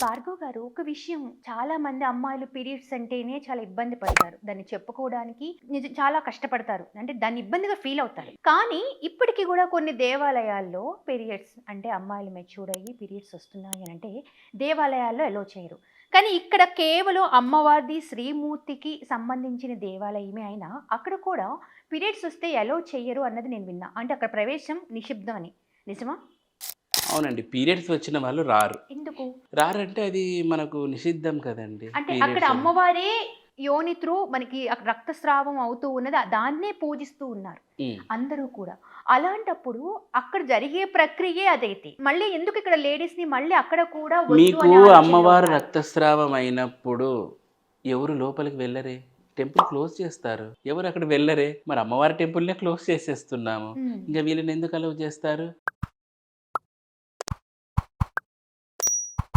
భార్గవ్ గారు ఒక విషయం చాలా మంది అమ్మాయిలు పీరియడ్స్ అంటేనే చాలా ఇబ్బంది పడతారు. దాన్ని చెప్పుకోవడానికి నిజ- చాలా కష్టపడతారు. అంటే దాన్ని ఇబ్బందిగా ఫీల్ అవుతారు. కానీ ఇప్పటికీ కూడా కొన్ని దేవాలయాల్లో పీరియడ్స్ అంటే అమ్మాయిలు మెచ్యూర్ అయ్యి పీరియడ్స్ వస్తున్నాయి అని అంటే దేవాలయాల్లో ఎలో చేయరు. కానీ ఇక్కడ కేవలం అమ్మవారిది శ్రీమూర్తికి సంబంధించిన దేవాలయమే అయినా అక్కడ కూడా పీరియడ్స్ వస్తే ఎలో చెయ్యరు అన్నది నేను విన్నా. అంటే అక్కడ ప్రవేశం నిషిద్ధం అని. నిజమా? అవునండి. పీరియడ్స్ వచ్చిన వాళ్ళు రారు. రారంటే అది మనకు నిషిద్ధం కదండి అంటే అక్కడ. అమ్మవారే యోని త్రూ మనకి రక్తస్రావం అవుతూ ఉన్నది దాన్నే పూజిస్తూ ఉన్నారు. అందరూ కూడా అలాంటప్పుడు అక్కడ జరిగే ప్రక్రియే అదైతే మళ్ళీ ఎందుకు ఇక్కడ లేడీస్ని మళ్ళీ అక్కడ కూడా మీకు అమ్మవారు? రక్తస్రావం అయినప్పుడు ఎవరు లోపలికి వెళ్ళరే టెంపుల్ క్లోజ్ చేస్తారు ఎవరు అక్కడ వెళ్ళరే మరి అమ్మవారి టెంపుల్నే క్లోజ్ చేసేస్తున్నాము. ఇంకా వీళ్ళని ఎందుకు అలవ్ చేస్తారు